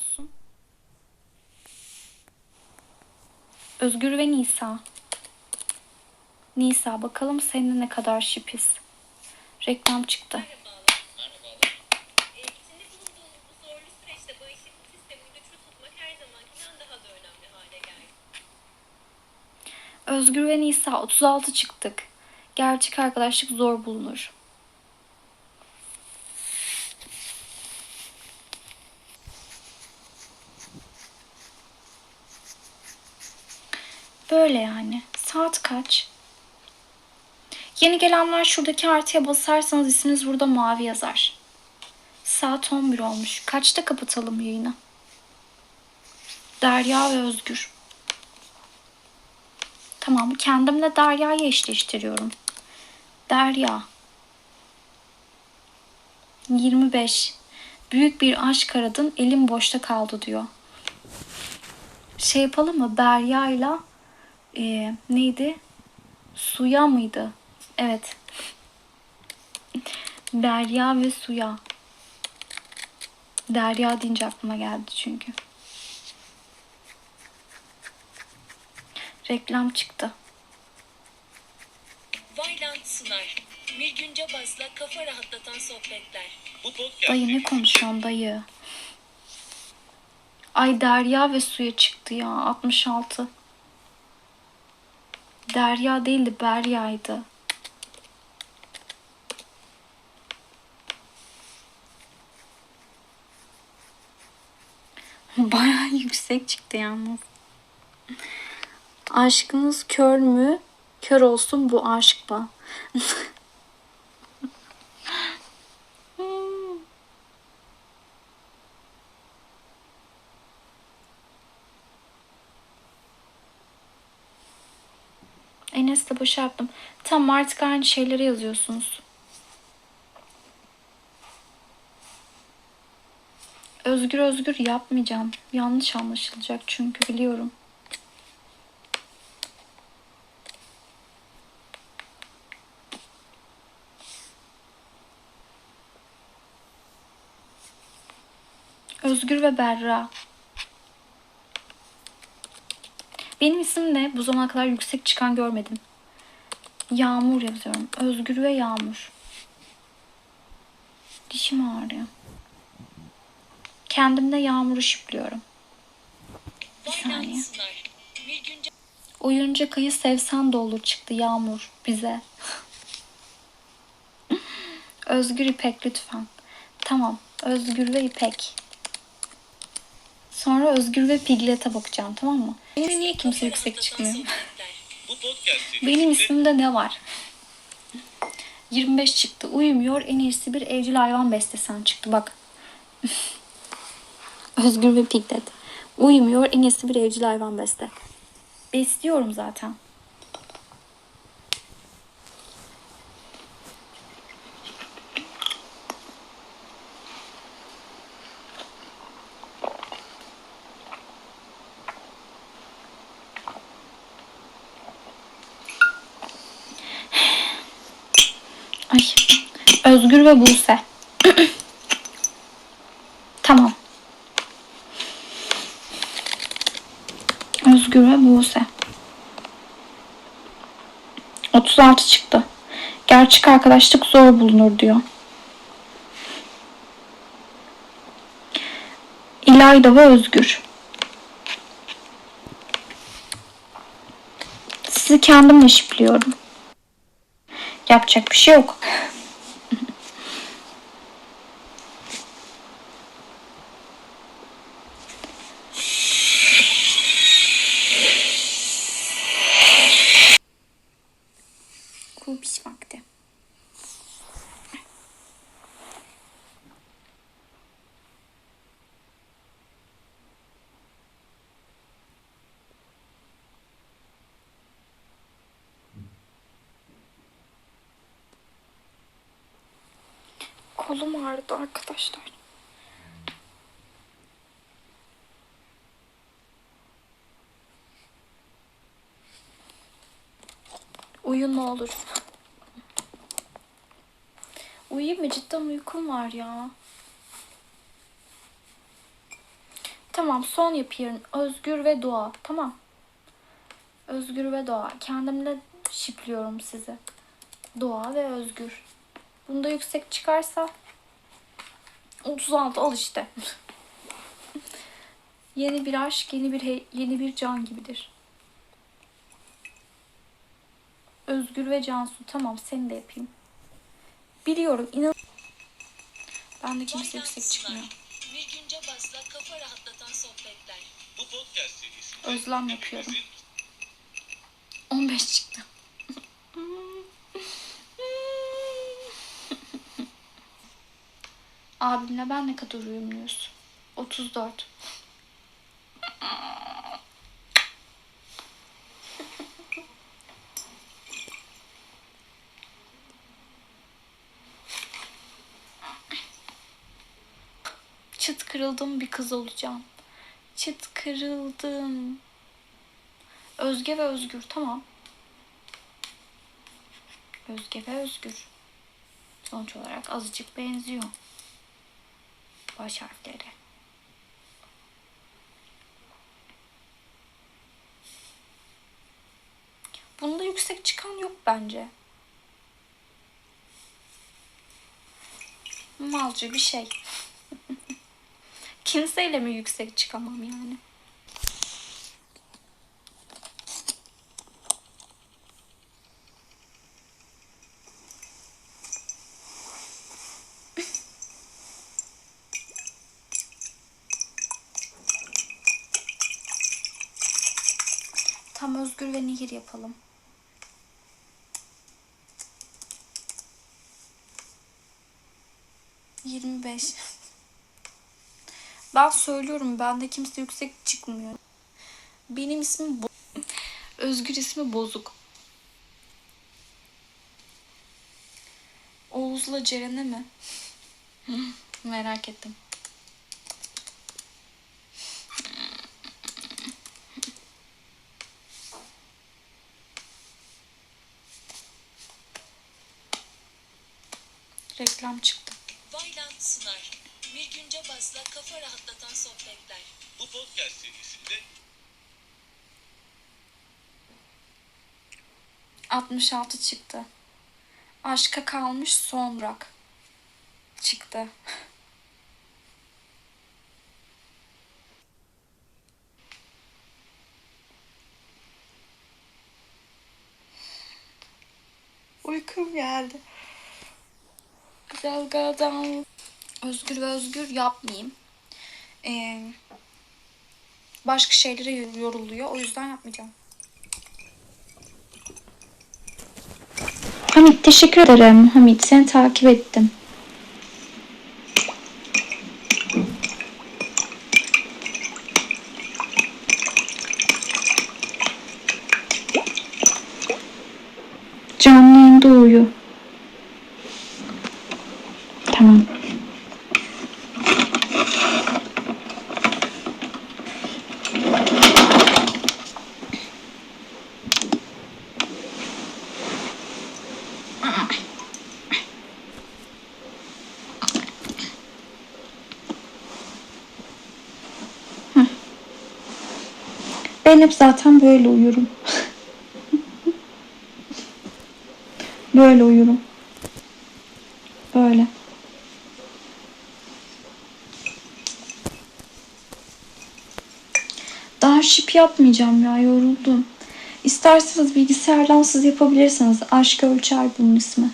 olsun. Özgür ve Nisa. Nisa bakalım seninle ne kadar şipiz. Reklam çıktı. Özgür ve Nisa 36 çıktık. Gerçek arkadaşlık zor bulunur. Böyle yani. Saat kaç? Yeni gelenler şuradaki artıya basarsanız isminiz burada mavi yazar. Saat 11 olmuş. Kaçta kapatalım yayını? Derya ve Özgür. Tamam, kendimle Derya'yı eşleştiriyorum. Derya. 25. Büyük bir aşk aradın, elim boşta kaldı diyor. Şey yapalım mı? Derya'yla e, neydi? Suya mıydı? Evet. Derya ve Suya. Derya deyince aklıma geldi çünkü. Reklam çıktı. Vayland sunar. Mirgün Cabas'la kafa rahatlatan sohbetler. Bu podcast Dayı ne konuşuyorsun dayı? Ay Derya ve suya çıktı ya 66. Derya değildi Berya'ydı. Baya yüksek çıktı yalnız. Aşkınız kör mü? Kör olsun bu aşk Enes'le boşa yaptım. Tamam artık aynı şeyleri yazıyorsunuz. Özgür özgür yapmayacağım. Yanlış anlaşılacak çünkü biliyorum. Özgür ve Berra. Benim isim ne? Bu zamana kadar yüksek çıkan görmedim. Yağmur yazıyorum. Özgür ve Yağmur. Dişim ağrıyor. Kendimde Yağmur'u şipliyorum. Bir saniye. Oyuncak ayı sevsen de olur çıktı Yağmur bize. Özgür İpek lütfen. Tamam. Özgür ve İpek. Sonra Özgür ve Piglet'e bakacağım tamam mı? Benim niye kimse yüksek çıkmıyor? Benim ismimde ne var? 25 çıktı. Uyumuyor. En iyisi bir evcil hayvan beslesen çıktı. Bak. Özgür ve Piglet. Uyumuyor. En iyisi bir evcil hayvan besle. Besliyorum zaten. Ay. Özgür ve Buse. tamam. Özgür ve Buse. 36 çıktı. Gerçek arkadaşlık zor bulunur diyor. İlayda ve Özgür. Sizi kendim eşipliyorum. Yapacak bir şey yok. Kolum ağrıdı arkadaşlar. Uyun ne olur. Uyuyayım mı? Cidden uykum var ya. Tamam son yapıyorum. Özgür ve doğa. Tamam. Özgür ve doğa. Kendimle şipliyorum sizi. Doğa ve özgür. Bunda yüksek çıkarsa 36 al işte. yeni bir aşk, yeni bir yeni bir can gibidir. Özgür ve Cansu. Tamam seni de yapayım. Biliyorum inan. Ben de kimse yüksek çıkmıyor. Bir günce basla kafa rahatlatan sohbetler. Bu podcast serisinde Özlem yapıyorum. hepimizin 15 çıktı. Abimle ben ne kadar uyumluyuz? 34. Çıt kırıldım bir kız olacağım. Çıt kırıldım. Özge ve Özgür tamam. Özge ve Özgür. Sonuç olarak azıcık benziyor. Baş harfleri. Bunda yüksek çıkan yok bence. Malcı bir şey. Kimseyle mi yüksek çıkamam yani? Tam Özgür ve Nehir yapalım. Yirmi beş. Ben söylüyorum bende kimse yüksek çıkmıyor. Benim ismim Bo- Özgür ismi Bozuk. Oğuz'la Ceren'e mi? Merak ettim. Reklam çıktı. Vayland sunar. Bir günce basla kafa rahatlatan sohbetler. bu podcast serisinde 66 çıktı. Aşka kalmış son rak. Çıktı. Uykum geldi. Dalgadan. Özgür ve özgür yapmayayım. Ee, başka şeylere yoruluyor. O yüzden yapmayacağım. Hamit teşekkür ederim. Hamit seni takip ettim. Canlı yayında uyu. Tamam. Ben hep zaten böyle uyurum. böyle uyurum. Böyle. Daha şip yapmayacağım ya yoruldum. İsterseniz bilgisayardan siz yapabilirsiniz. Aşk ölçer bunun ismi.